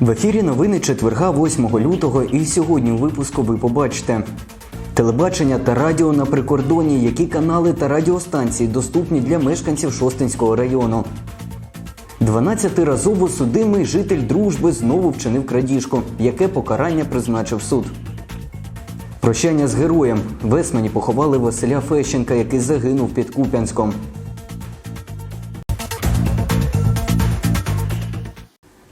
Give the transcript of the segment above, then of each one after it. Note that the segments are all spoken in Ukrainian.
В ефірі новини четверга 8 лютого і сьогодні у випуску ви побачите. Телебачення та радіо на прикордоні, які канали та радіостанції доступні для мешканців Шостинського району. 12-разово судимий житель дружби знову вчинив крадіжку, яке покарання призначив суд. Прощання з героєм. В Есмені поховали Василя Фещенка, який загинув під Куп'янськом.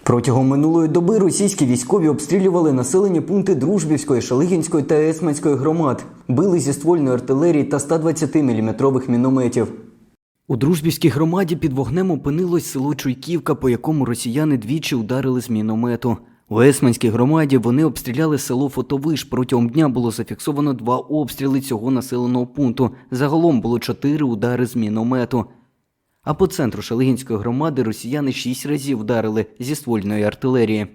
Протягом минулої доби російські військові обстрілювали населені пункти Дружбівської, Шалигінської та Есманської громад, били зі ствольної артилерії та 120-мм мінометів. У Дружбівській громаді під вогнем опинилось село Чуйківка, по якому росіяни двічі ударили з міномету. У Есманській громаді вони обстріляли село Фотовиш. Протягом дня було зафіксовано два обстріли цього населеного пункту. Загалом було чотири удари з міномету. А по центру Шалигінської громади росіяни шість разів вдарили зі ствольної артилерії.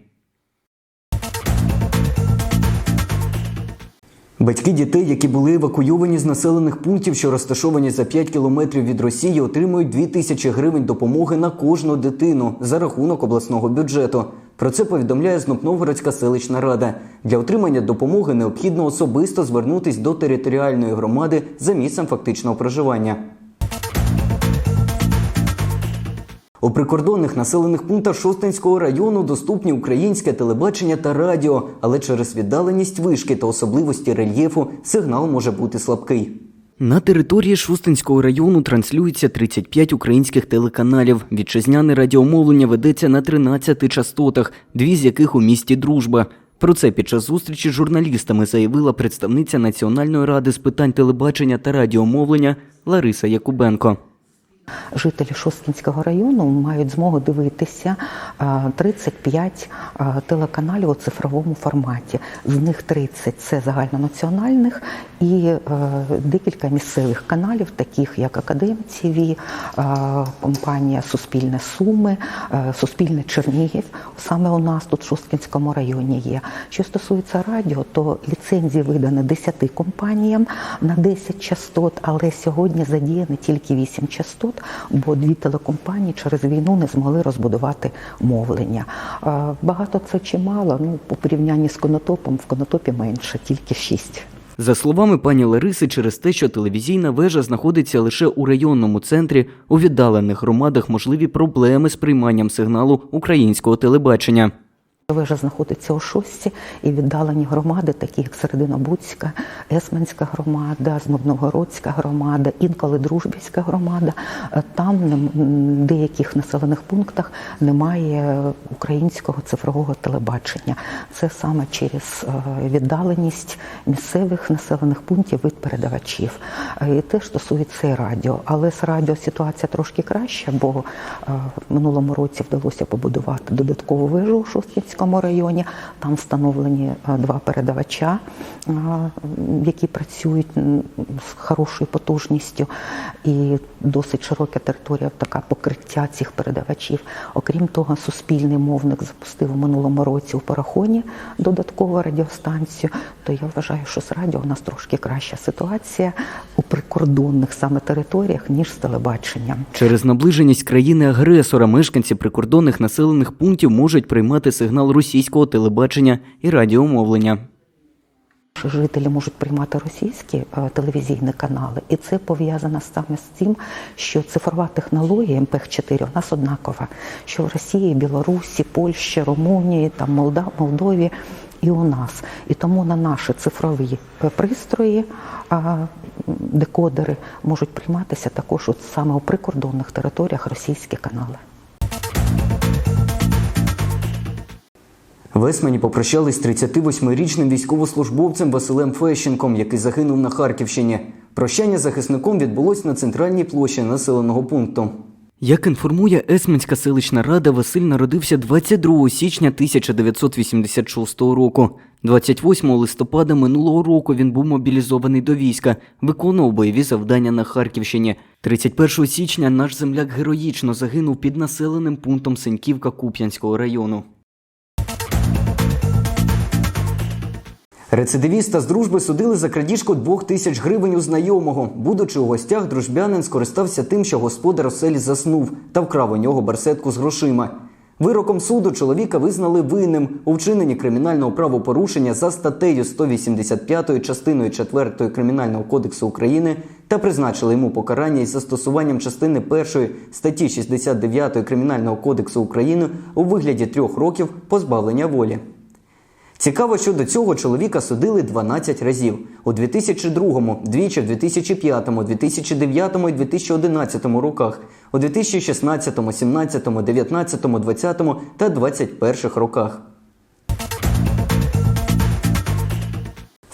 Батьки дітей, які були евакуйовані з населених пунктів, що розташовані за 5 кілометрів від Росії, отримують 2 тисячі гривень допомоги на кожну дитину за рахунок обласного бюджету. Про це повідомляє Знупновгородська селищна рада. Для отримання допомоги необхідно особисто звернутись до територіальної громади за місцем фактичного проживання. У прикордонних населених пунктах Шостинського району доступні українське телебачення та радіо, але через віддаленість вишки та особливості рельєфу сигнал може бути слабкий. На території Шустинського району транслюється 35 українських телеканалів. Вітчизняне радіомовлення ведеться на 13 частотах, дві з яких у місті Дружба. Про це під час зустрічі з журналістами заявила представниця Національної ради з питань телебачення та радіомовлення Лариса Якубенко. Жителі Шосткінського району мають змогу дивитися е, 35 е, телеканалів у цифровому форматі. З них 30 – це загальнонаціональних і е, декілька місцевих каналів, таких як Академ ТВ, компанія Суспільне Суми, Суспільне Чернігів. Саме у нас тут в Шосткінському районі є. Що стосується радіо, то ліцензії видані 10 компаніям на 10 частот, але сьогодні задіяні тільки 8 частот, бо дві телекомпанії через війну не змогли розбудувати мовлення. Багато це чи мало? Ну, по порівнянні з конотопом, в конотопі менше, тільки 6. За словами пані Лариси, через те, що телевізійна вежа знаходиться лише у районному центрі, у віддалених громадах можливі проблеми з прийманням сигналу українського телебачення. Вежа знаходиться у шості і віддалені громади, такі як Серединобудська, Есменська громада, Знобновгородська громада, інколи Дружбівська громада. Е, Там в деяких населених пунктах немає українського цифрового телебачення. Це саме через е, віддаленість місцевих населених пунктів від передавачів. Е, І те стосується і радіо. Але з радіо ситуація трошки краща, бо в минулому році вдалося побудувати додаткову вежу у Шосткінському районі. Там встановлені е, два передавача, е, які працюють з хорошою потужністю, і досить широка територія, така покриття цих передавачів. Окрім того, суспільний мовник запустив у минулому році у Парахоні додаткову радіостанцію. То я вважаю, що з радіо у нас трошки краща ситуація у прикордонних саме територіях ніж з телебаченням. Через наближеність країни-агресора мешканці прикордонних населених пунктів можуть приймати сигнал російського телебачення і радіомовлення. жителі можуть приймати російські е, телевізійні канали, і це пов'язано саме з тим, що цифрова технологія МПХ-4 у нас однакова, що в Росії, Білорусі, Польщі, Румунії, там Молда, Молдові і у нас. І тому на наші цифрові е, пристрої декодери можуть прийматися також от саме у прикордонних територіях російські канали. В Есмені попрощались з 38-річним військовослужбовцем Василем Фещенком, який загинув на Харківщині. Прощання захисником відбулось на центральній площі населеного пункту. Як інформує Есменська селищна рада, Василь народився 22 січня 1986 року. 28 листопада минулого року він був мобілізований до війська, виконував бойові завдання на Харківщині. 31 січня наш земляк героїчно загинув під населеним пунктом Сеньківка Куп'янського району. Рецидивіста з дружби судили за крадіжку двох тисяч гривень у знайомого. Будучи у гостях, дружбянин скористався тим, що господар у селі заснув та вкрав у нього барсетку з грошима. Вироком суду чоловіка визнали винним у вчиненні кримінального правопорушення за статтею 185 частиною 4 Кримінального кодексу України та призначили йому покарання із застосуванням частини 1 статті 69 Кримінального кодексу України у вигляді трьох років позбавлення волі. Цікаво, що до цього чоловіка судили 12 разів у 2002, двічі в 2005, 2009 і 2011 роках, у 2016, 17, 19, 20 та 21 роках.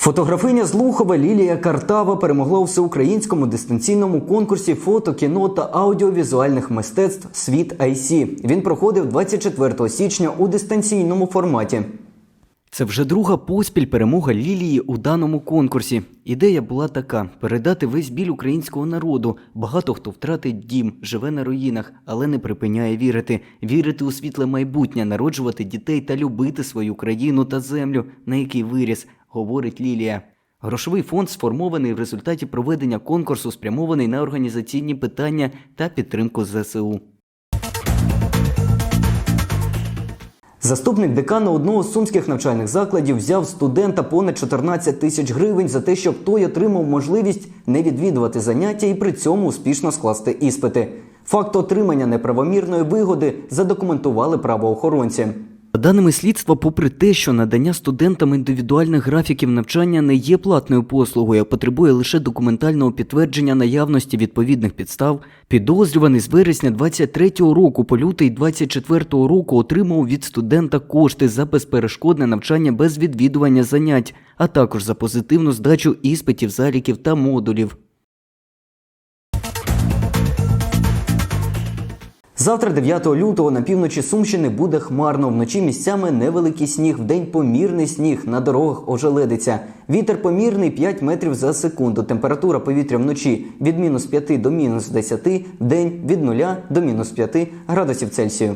Фотографиня з Лухова Лілія Картава перемогла у всеукраїнському дистанційному конкурсі фото, кіно та аудіовізуальних мистецтв Світ IC. Він проходив 24 січня у дистанційному форматі. Це вже друга поспіль перемога Лілії у даному конкурсі. Ідея була така: передати весь біль українського народу. Багато хто втратить дім, живе на руїнах, але не припиняє вірити, вірити у світле майбутнє, народжувати дітей та любити свою країну та землю, на якій виріс, говорить Лілія. Грошовий фонд сформований в результаті проведення конкурсу, спрямований на організаційні питання та підтримку ЗСУ. Заступник декана одного з сумських навчальних закладів взяв студента понад 14 тисяч гривень за те, щоб той отримав можливість не відвідувати заняття і при цьому успішно скласти іспити. Факт отримання неправомірної вигоди задокументували правоохоронці. Даними слідства, попри те, що надання студентам індивідуальних графіків навчання не є платною послугою, а потребує лише документального підтвердження наявності відповідних підстав, підозрюваний з вересня 23-го року по лютий 24-го року отримав від студента кошти за безперешкодне навчання без відвідування занять, а також за позитивну здачу іспитів, заліків та модулів. Завтра, 9 лютого, на півночі Сумщини буде хмарно. Вночі місцями невеликий сніг, вдень помірний сніг, на дорогах ожеледиться. Вітер помірний 5 метрів за секунду. Температура повітря вночі від мінус 5 до мінус 10, день від 0 до мінус 5 градусів Цельсію.